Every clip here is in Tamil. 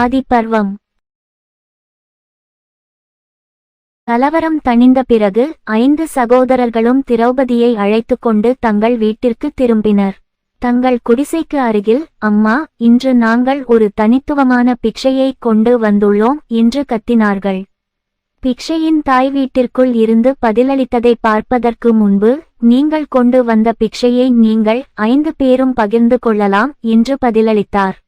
ஆதிப்பர்வம் கலவரம் தணிந்த பிறகு ஐந்து சகோதரர்களும் திரௌபதியை அழைத்துக் கொண்டு தங்கள் வீட்டிற்கு திரும்பினர். தங்கள் குடிசைக்கு அருகில் அம்மா இன்று நாங்கள் ஒரு தனித்துவமான பிக்ஷையை கொண்டு வந்துள்ளோம் என்று கத்தினார்கள். பிக்ஷையின் தாய் வீட்டிற்குள் இருந்து பதிலளித்ததை பார்ப்பதற்கு முன்பு நீங்கள் கொண்டு வந்த பிக்ஷையை நீங்கள் ஐந்து பேரும் பகிர்ந்து கொள்ளலாம் என்று பதிலளித்தார்.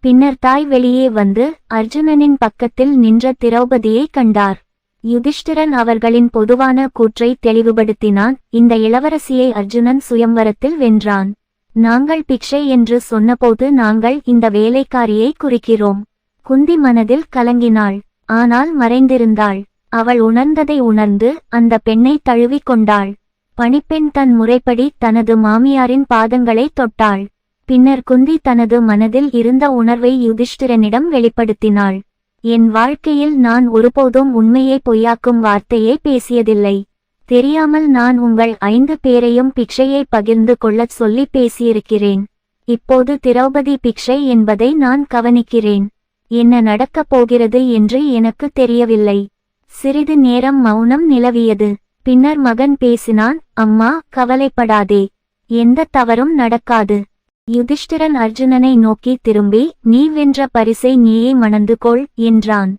பின்னர் தாய் வெளியே வந்து அர்ஜுனனின் பக்கத்தில் நின்ற திரௌபதியை கண்டார். யுதிஷ்டிரன் அவர்களின் பொதுவான கூற்றை தெளிவுபடுத்தினான். இந்த இளவரசியை அர்ஜுனன் சுயம்வரத்தில் வென்றான். நாங்கள் பிக்ஷை என்று சொன்னபோது நாங்கள் இந்த வேலைக்காரியை குறிக்கிறோம். குந்தி மனதில் கலங்கினாள். ஆனால் மறைந்திருந்தாள். அவள் உணர்ந்ததை உணர்ந்து அந்த பெண்ணை தழுவிக் கொண்டாள். பணிப்பெண் தன் முறைப்படி தனது மாமியாரின் பாதங்களை தொட்டாள். பின்னர் குந்தி தனது மனதில் இருந்த உணர்வை யுதிஷ்டிரனிடம் வெளிப்படுத்தினாள். என் வாழ்க்கையில் நான் ஒருபோதும் உண்மையை பொய்யாக்கும் வார்த்தையை பேசியதில்லை. தெரியாமல் நான் உங்கள் ஐந்து பேரையும் பிக்ஷையை பகிர்ந்து கொள்ளச் சொல்லி பேசியிருக்கிறேன். இப்போது திரௌபதி பிக்ஷை என்பதை நான் கவனிக்கிறேன். என்ன நடக்கப் போகிறது என்று எனக்கு தெரியவில்லை. சிறிது நேரம் மௌனம் நிலவியது. பின்னர் மகன் பேசினான் அம்மா கவலைப்படாதே. எந்த தவறும் நடக்காது. யுதிஷ்டிரன் அர்ஜுனனை நோக்கி திரும்பி நீ வென்ற பரிசை நீயே மணந்து கொள் என்றான்.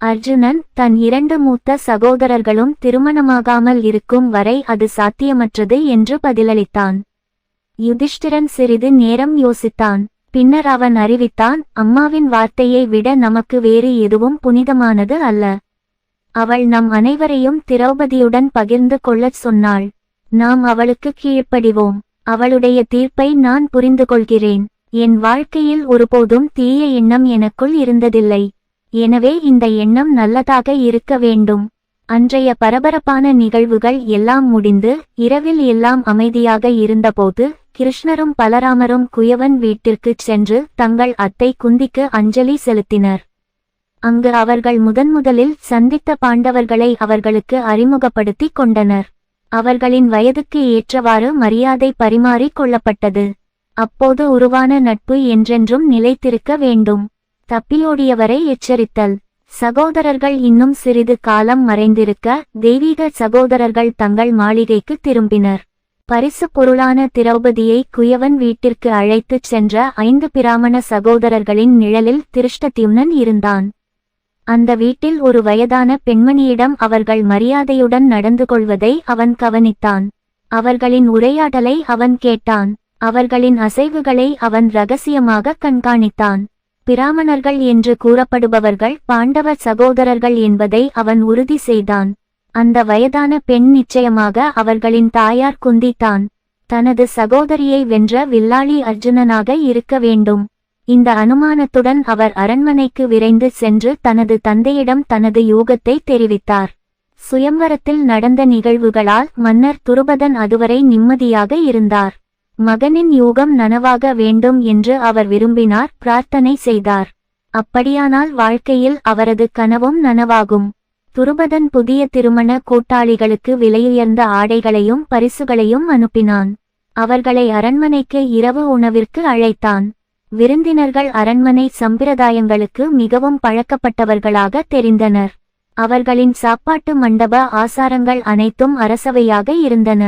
அர்ஜுனன் தன் இரண்டு மூத்த சகோதரர்களும் திருமணமாகாமல் இருக்கும் வரை அது சாத்தியமற்றது என்று பதிலளித்தான். யுதிஷ்டிரன் சிறிது நேரம் யோசித்தான். பின்னர் அவன் அறிவித்தான் அம்மாவின் வார்த்தையை விட நமக்கு வேறு எதுவும் புனிதமானது அல்ல. அவள் நம் அனைவரையும் திரௌபதியுடன் பகிர்ந்து கொள்ளச் சொன்னாள். நாம் அவளுக்கு கீழ்ப்படிவோம். அவளுடைய தீர்ப்பை நான் புரிந்து கொள்கிறேன் என் வாழ்க்கையில் ஒருபோதும் தீய எண்ணம் எனக்குள் இருந்ததில்லை. எனவே இந்த எண்ணம் நல்லதாக இருக்க வேண்டும். அன்றைய பரபரப்பான நிகழ்வுகள் எல்லாம் முடிந்து இரவில் எல்லாம் அமைதியாக இருந்தபோது கிருஷ்ணரும் பலராமரும் குயவன் வீட்டிற்குச் சென்று தங்கள் அத்தை குந்திக்கு அஞ்சலி செலுத்தினர். அங்கு அவர்கள் முதன்முதலில் சந்தித்த பாண்டவர்களை அவர்களுக்கு அறிமுகப்படுத்திக் கொண்டனர். அவர்களின் வயதுக்கு ஏற்றவாறு மரியாதை பரிமாறிக் கொள்ளப்பட்டது. அப்போது உருவான நட்பு என்றென்றும் நிலைத்திருக்க வேண்டும். தப்பியோடியவரை எச்சரித்தல். சகோதரர்கள் இன்னும் சிறிது காலம் மறைந்திருக்க தெய்வீக சகோதரர்கள் தங்கள் மாளிகைக்கு திரும்பினர். பரிசு பொருளான திரௌபதியை குயவன் வீட்டிற்கு அழைத்துச் சென்ற ஐந்து பிராமண சகோதரர்களின் நிழலில் திருஷ்டத்யும்னன் இருந்தான். அந்த வீட்டில் ஒரு வயதான பெண்மணியிடம் அவர்கள் மரியாதையுடன் நடந்து கொள்வதை அவன் கவனித்தான். அவர்களின் உரையாடலை அவன் கேட்டான். அவர்களின் அசைவுகளை அவன் ரகசியமாக கண்காணித்தான். பிராமணர்கள் என்று கூறப்படுபவர்கள் பாண்டவ சகோதரர்கள் என்பதை அவன் உறுதி செய்தான். அந்த வயதான பெண் நிச்சயமாக அவர்களின் தாயார் குந்தித்தான். தனது சகோதரியை வென்ற வில்லாளி அர்ஜுனனாக இருக்க வேண்டும். இந்த அனுமானத்துடன் அவர் அரண்மனைக்கு விரைந்து சென்று தனது தந்தையிடம் தனது யூகத்தை தெரிவித்தார். சுயம்வரத்தில் நடந்த நிகழ்வுகளால் மன்னர் துருபதன் அதுவரை நிம்மதியாக இருந்தார். மகனின் யூகம் நனவாக வேண்டும் என்று அவர் விரும்பினார் பிரார்த்தனை செய்தார். அப்படியானால் வாழ்க்கையில் அவரது கனவும் நனவாகும். துருபதன் புதிய திருமண கூட்டாளிகளுக்கு விலையுயர்ந்த ஆடைகளையும் பரிசுகளையும் அனுப்பினான். அவர்களை அரண்மனைக்கு இரவு உணவிற்கு அழைத்தான். விருந்தினர்கள் அரண்மனை சம்பிரதாயங்களுக்கு மிகவும் பழக்கப்பட்டவர்களாக தெரிந்தனர். அவர்களின் சாப்பாட்டு மண்டப ஆசாரங்கள் அனைத்தும் அரசவையாக இருந்தன.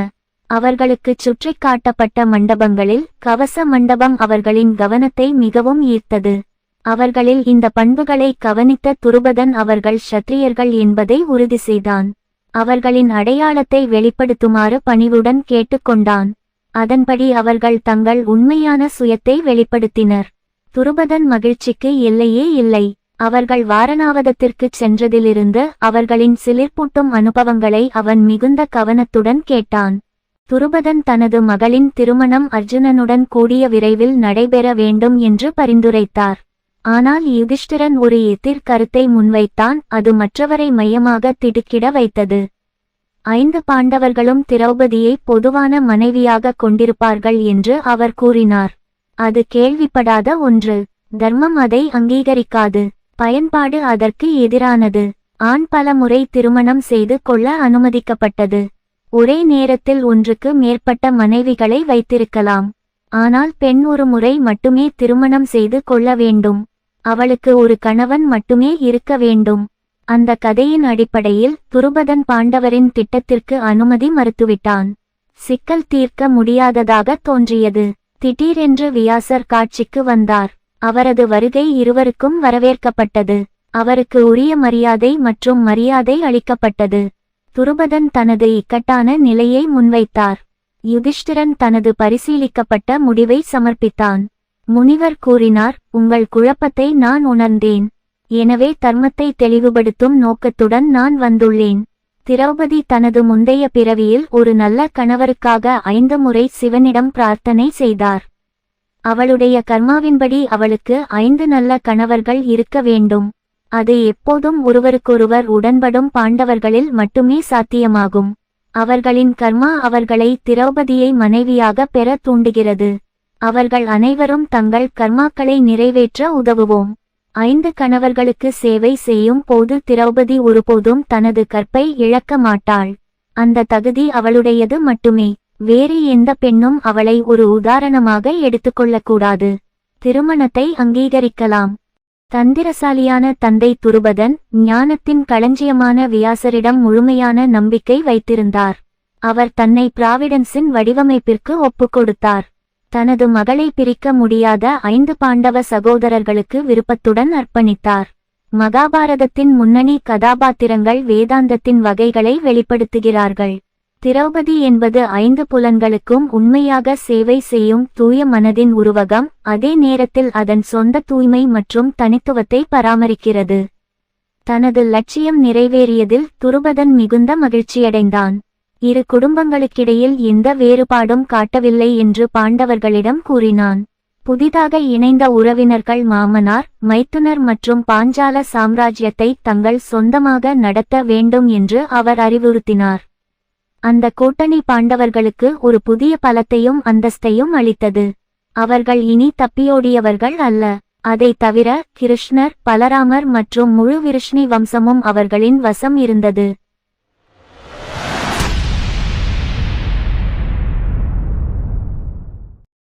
அவர்களுக்கு சுற்றி காட்டப்பட்ட மண்டபங்களில் கவச மண்டபம் அவர்களின் கவனத்தை மிகவும் ஈர்த்தது. அவர்களில் இந்த பண்புகளை கவனித்த துருபதன் அவர்கள் சத்திரியர்கள் என்பதை உறுதி செய்தான். அவர்களின் அடையாளத்தை வெளிப்படுத்துமாறு பணிவுடன் கேட்டுக்கொண்டான் அதன்படி அவர்கள் தங்கள் உண்மையான சுயத்தை வெளிப்படுத்தினர். துருபதன் மகிழ்ச்சிக்கு எல்லையே இல்லை. அவர்கள் வாரணாவதத்திற்குச் சென்றதிலிருந்து அவர்களின் சிலிர்ப்பூட்டும் அனுபவங்களை அவன் மிகுந்த கவனத்துடன் கேட்டான். துருபதன் தனது மகளின் திருமணம் அர்ஜுனனுடன் கூடிய விரைவில் நடைபெற வேண்டும் என்று பரிந்துரைத்தார். ஆனால் யுதிஷ்டிரன் ஒரு எதிர் கருத்தை முன்வைத்தான் அது மற்றவரை மையமாக திடுக்கிட வைத்தது. ஐந்து பாண்டவர்களும் திரௌபதியை பொதுவான மனைவியாக கொண்டிருப்பார்கள் என்று அவர் கூறினார். அது கேள்விப்படாத ஒன்று. தர்மம் அதை அங்கீகரிக்காது. பயன்பாடு அதற்கு எதிரானது. ஆண் பல முறை திருமணம் செய்து கொள்ள அனுமதிக்கப்பட்டது. ஒரே நேரத்தில் ஒன்றுக்கு மேற்பட்ட மனைவிகளை வைத்திருக்கலாம். ஆனால் பெண் ஒரு முறை மட்டுமே திருமணம் செய்து கொள்ள வேண்டும். அவளுக்கு ஒரு கணவன் மட்டுமே இருக்க வேண்டும். அந்த கதையின் அடிப்படையில் துருபதன் பாண்டவரின் திட்டத்திற்கு அனுமதி மறுத்துவிட்டான். சிக்கல் தீர்க்க முடியாததாக தோன்றியது. திடீரென்று வியாசர் காட்சிக்கு வந்தார். அவரது வருகை இருவருக்கும் வரவேற்கப்பட்டது. அவருக்கு உரிய மரியாதை மற்றும் மரியாதை அளிக்கப்பட்டது. துருபதன் தனது இக்கட்டான நிலையை முன்வைத்தார். யுதிஷ்டிரன் தனது பரிசீலிக்கப்பட்ட முடிவை சமர்ப்பித்தான். முனிவர் கூறினார் உங்கள் குழப்பத்தை நான் உணர்ந்தேன். எனவே தர்மத்தை தெளிவுபடுத்தும் நோக்கத்துடன் நான் வந்துள்ளேன். திரௌபதி தனது முந்தைய பிறவியில் ஒரு நல்ல கணவருக்காக ஐந்து முறை சிவனிடம் பிரார்த்தனை செய்தார். அவளுடைய கர்மாவின்படி அவளுக்கு ஐந்து நல்ல கணவர்கள் இருக்க வேண்டும். அது எப்போதும் ஒருவருக்கொருவர் உடன்படும் பாண்டவர்களில் மட்டுமே சாத்தியமாகும். அவர்களின் கர்மா அவர்களை திரௌபதியை மனைவியாக பெற தூண்டுகிறது. அவர்கள் அனைவரும் தங்கள் கர்மாக்களை நிறைவேற்ற உதவுவோம். ஐந்து கணவர்களுக்கு சேவை செய்யும் போது திரௌபதி ஒருபோதும் தனது கற்பை இழக்க மாட்டாள். அந்த தகுதி அவளுடையது மட்டுமே. வேறு எந்த பெண்ணும் அவளை ஒரு உதாரணமாக எடுத்துக்கொள்ளக்கூடாது. திருமணத்தை அங்கீகரிக்கலாம். தந்திரசாலியான தந்தை துருபதன் ஞானத்தின் களஞ்சியமான வியாசரிடம் முழுமையான நம்பிக்கை வைத்திருந்தார். அவர் தன்னை பிராவிடன்ஸின் வடிவமைப்பிற்கு ஒப்புக்கொடுத்தார். தனது மகளை பிரிக்க முடியாத ஐந்து பாண்டவ சகோதரர்களுக்கு விருப்பத்துடன் அர்ப்பணித்தார். மகாபாரதத்தின் முன்னணி கதாபாத்திரங்கள் வேதாந்தத்தின் வகைகளை வெளிப்படுத்துகிறார்கள். திரௌபதி என்பது ஐந்து புலன்களுக்கும் உண்மையாக சேவை செய்யும் தூய மனதின் உருவகம் அதே நேரத்தில் அதன் சொந்த தூய்மை மற்றும் தனித்துவத்தை பராமரிக்கிறது. தனது லட்சியம் நிறைவேறியதில் துருபதன் மிகுந்த மகிழ்ச்சியடைந்தான். இரு குடும்பங்களுக்கிடையில் எந்த வேறுபாடும் காட்டவில்லை என்று பாண்டவர்களிடம் கூறினான். புதிதாக இணைந்த உறவினர்கள் மாமனார் மைத்துனர் மற்றும் பாஞ்சால சாம்ராஜ்யத்தை தங்கள் சொந்தமாக நடத்த வேண்டும் என்று அவர் அறிவுறுத்தினார். அந்த கூட்டணி பாண்டவர்களுக்கு ஒரு புதிய பலத்தையும் அந்தஸ்தையும் அளித்தது. அவர்கள் இனி தப்பியோடியவர்கள் அல்ல. அதை தவிர கிருஷ்ணர் பலராமர் மற்றும் முழு விருஷ்ணி வம்சமும் அவர்களின் வசம் இருந்தது.